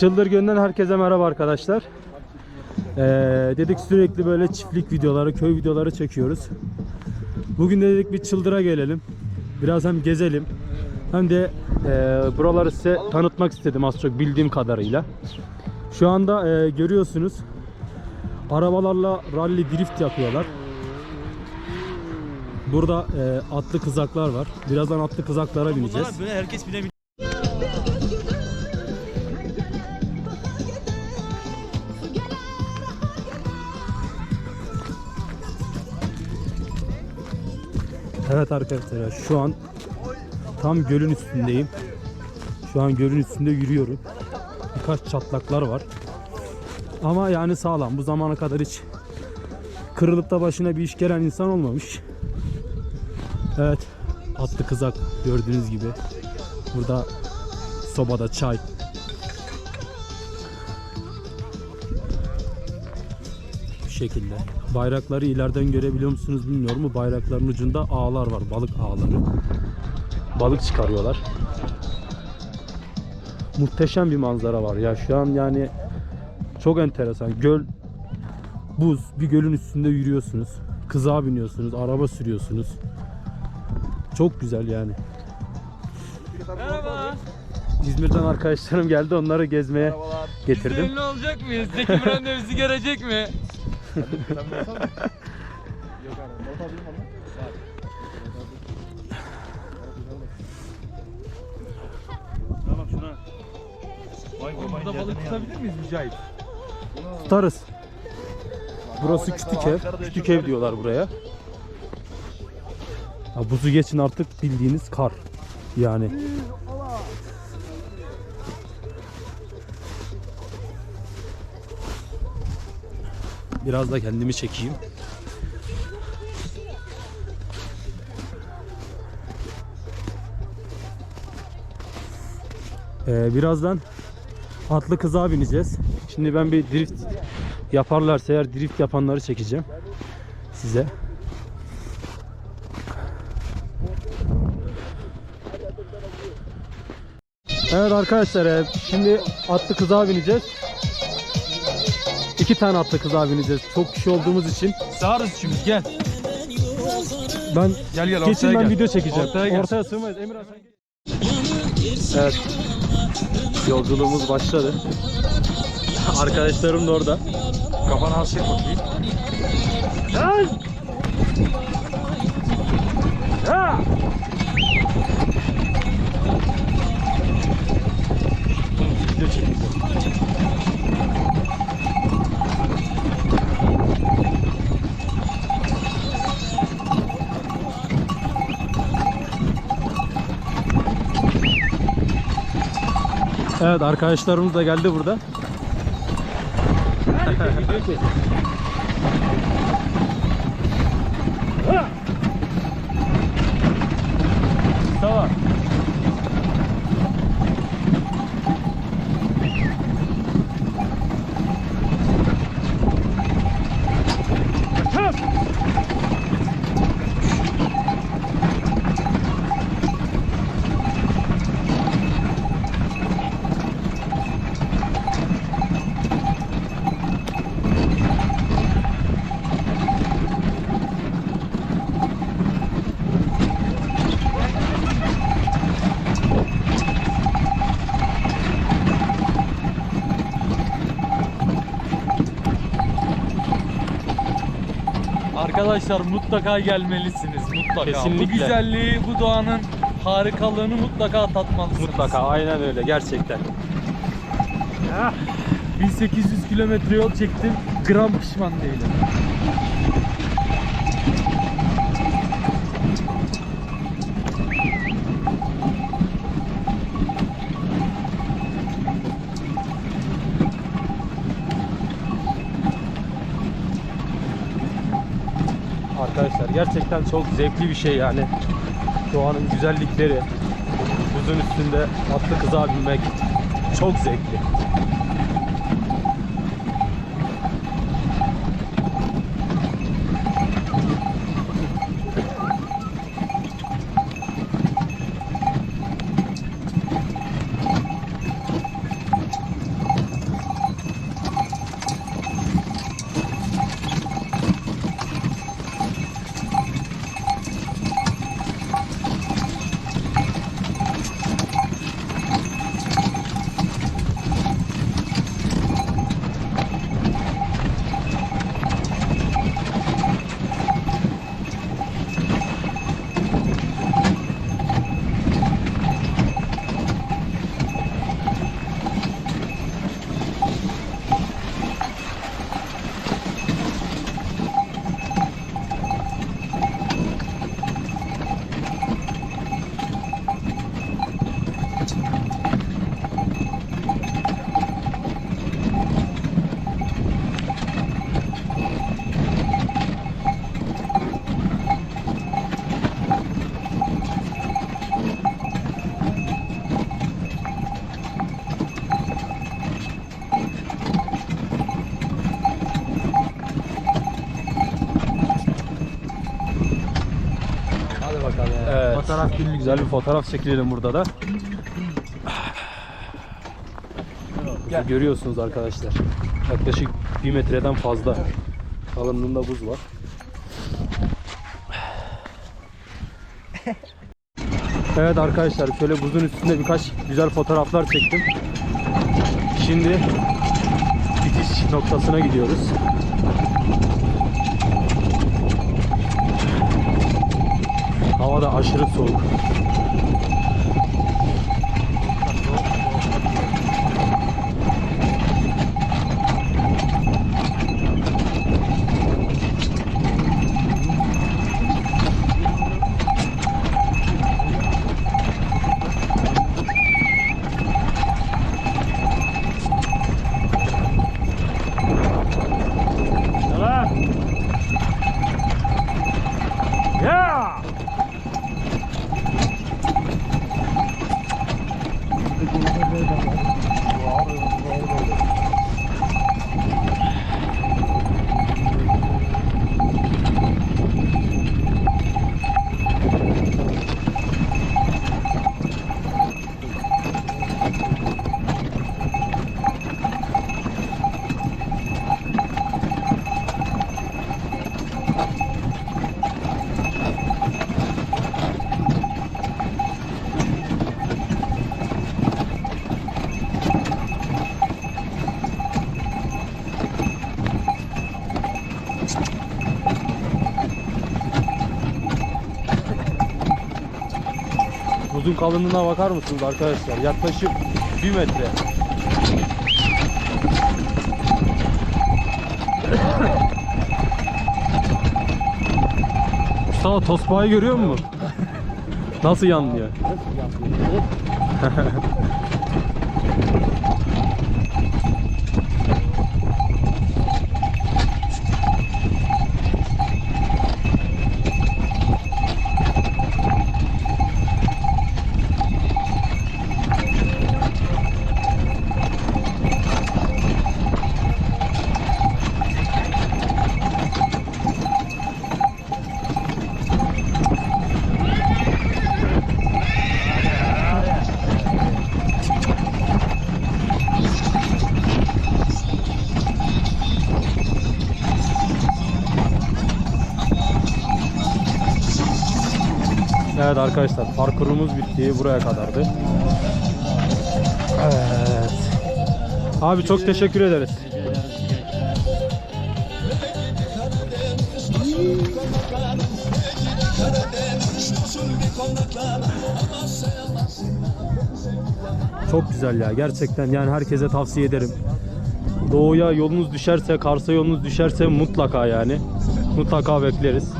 Çıldır Gön'den herkese merhaba arkadaşlar. Ee, dedik sürekli böyle çiftlik videoları, köy videoları çekiyoruz. Bugün de dedik bir Çıldır'a gelelim. Biraz hem gezelim hem de e, buraları size tanıtmak istedim az çok bildiğim kadarıyla. Şu anda e, görüyorsunuz arabalarla rally drift yapıyorlar. Burada e, atlı kızaklar var. Birazdan atlı kızaklara bineceğiz. Böyle herkes. Evet arkadaşlar şu an tam gölün üstündeyim. Şu an gölün üstünde yürüyorum. Birkaç çatlaklar var. Ama yani sağlam. Bu zamana kadar hiç kırılıp da başına bir iş gelen insan olmamış. Evet. Atlı kızak gördüğünüz gibi. Burada sobada çay. Bu şekilde. Bayrakları ileriden görebiliyor musunuz bilmiyorum. Bu bayrakların ucunda ağlar var. Balık ağları. Balık çıkarıyorlar. Muhteşem bir manzara var ya. Şu an yani çok enteresan. Göl buz. Bir gölün üstünde yürüyorsunuz. Kızağa biniyorsunuz. Araba sürüyorsunuz. Çok güzel yani. Merhaba. İzmir'den arkadaşlarım geldi. Onları gezmeye Biz de getirdim. ünlü olacak mıyız? Zeki Müren de bizi görecek mi? Tamam şuna. Vay babayın burada balık tutabilir miyiz Mücahit? Tutarız. Burası küçük ev. Küçük ev diyorlar buraya. Ya buzu geçin artık bildiğiniz kar. Yani. Biraz da kendimi çekeyim. Ee, birazdan atlı kızağa bineceğiz. Şimdi ben bir drift yaparlarsa eğer drift yapanları çekeceğim size. Evet arkadaşlar e, şimdi atlı kızağa bineceğiz. İki tane atlı kızağa bineceğiz. Çok kişi olduğumuz için. Sağırız şimdi gel. Ben Gel gel geçin ortaya ben gel. video çekeceğim. Ortaya gel. Ortaya sığmayız. Emir Hasan Evet. Yolculuğumuz başladı. Arkadaşlarım da orada. Kafanı az çek bakayım. Video Evet arkadaşlarımız da geldi burada. Tamam. Arkadaşlar mutlaka gelmelisiniz mutlaka. Kesinlikle. Bu güzelliği, bu doğanın harikalığını mutlaka tatmalısınız. Mutlaka aynen öyle gerçekten. 1800 kilometre yol çektim. Gram pişman değilim. Arkadaşlar gerçekten çok zevkli bir şey yani. Doğanın güzellikleri, buzun üstünde atlı kızağa binmek çok zevkli. Günlük. Güzel bir fotoğraf çekilelim burada da. Buzu görüyorsunuz arkadaşlar. Yaklaşık bir metreden fazla kalınlığında buz var. Evet arkadaşlar şöyle buzun üstünde birkaç güzel fotoğraflar çektim. Şimdi bitiş noktasına gidiyoruz. Hava da aşırı soğuk. Ya! Buzun kalınlığına bakar mısınız arkadaşlar? Yaklaşık 1 metre. Mustafa tosbağayı görüyor musun? Nasıl yanmıyor? Evet arkadaşlar parkurumuz bitti. Buraya kadardı. Evet. Abi çok teşekkür ederiz. Çok güzel ya gerçekten yani herkese tavsiye ederim. Doğuya yolunuz düşerse, Kars'a yolunuz düşerse mutlaka yani. Mutlaka bekleriz.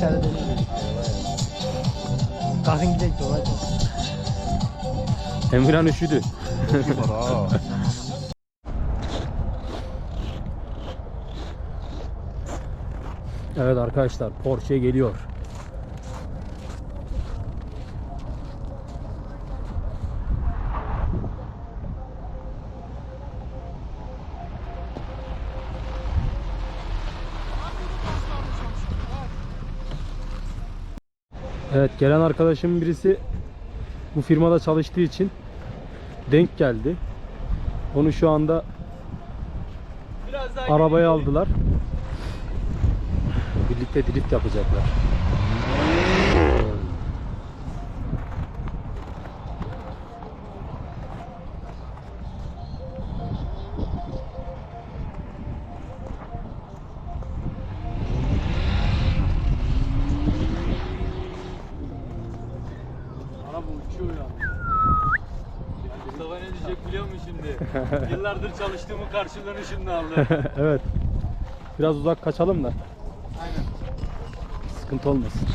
Doğuda Karadeniz. Kalkın gidelim dolayı. Emirhan üşüdü. evet arkadaşlar Porsche geliyor. Evet gelen arkadaşım birisi bu firmada çalıştığı için denk geldi. Onu şu anda arabaya aldılar. Birlikte drift yapacaklar. Araba uçuyor ya. Mustafa ne diyecek biliyor musun şimdi? Yıllardır çalıştığımın karşılığını şimdi aldı. evet. Biraz uzak kaçalım da. Sıkıntı olmasın.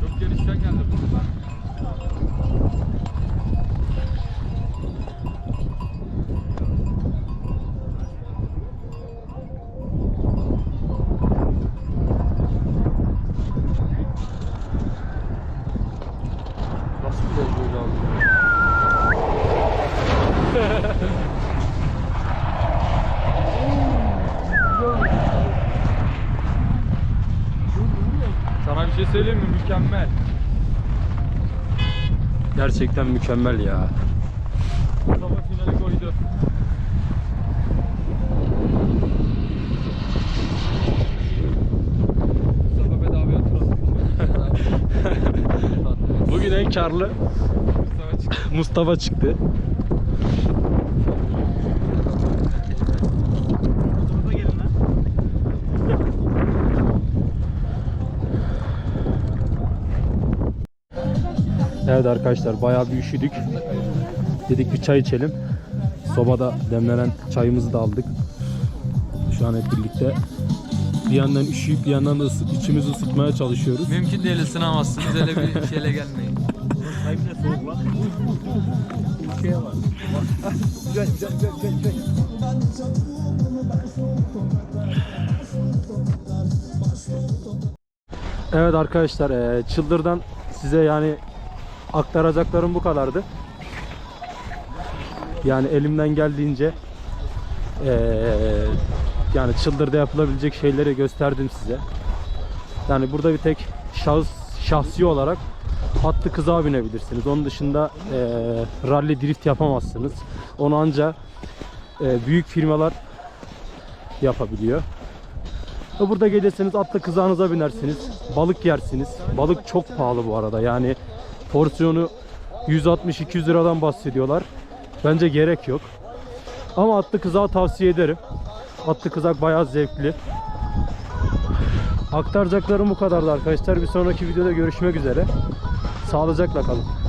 Çok genişten geldi bu sefer. Sana bir şey söyleyeyim mi? Mükemmel. Gerçekten mükemmel ya. Mustafa finali koydu. Mustafa bedavaya oturalım. Bugün en karlı Mustafa çıktı. Mustafa çıktı. Evet arkadaşlar bayağı bir üşüdük. Dedik bir çay içelim. Sobada demlenen çayımızı da aldık. Şu an hep birlikte. Bir yandan üşüyüp bir yandan da ısı- içimizi ısıtmaya çalışıyoruz. Mümkün değil ısınamazsınız öyle bir şeyle gelmeyin. Evet arkadaşlar eee, Çıldır'dan size yani aktaracaklarım bu kadardı. Yani elimden geldiğince eee, yani Çıldır'da yapılabilecek şeyleri gösterdim size. Yani burada bir tek şahıs şahsi olarak atlı kızağa binebilirsiniz. Onun dışında eee rally drift yapamazsınız. Onu anca eee, büyük firmalar yapabiliyor. Burada gelirseniz atla kızağınıza binersiniz. Balık yersiniz. Balık çok pahalı bu arada. Yani porsiyonu 160-200 liradan bahsediyorlar. Bence gerek yok. Ama atlı kızağı tavsiye ederim. Atlı kızak bayağı zevkli. Aktaracaklarım bu kadardı arkadaşlar. Bir sonraki videoda görüşmek üzere. Sağlıcakla kalın.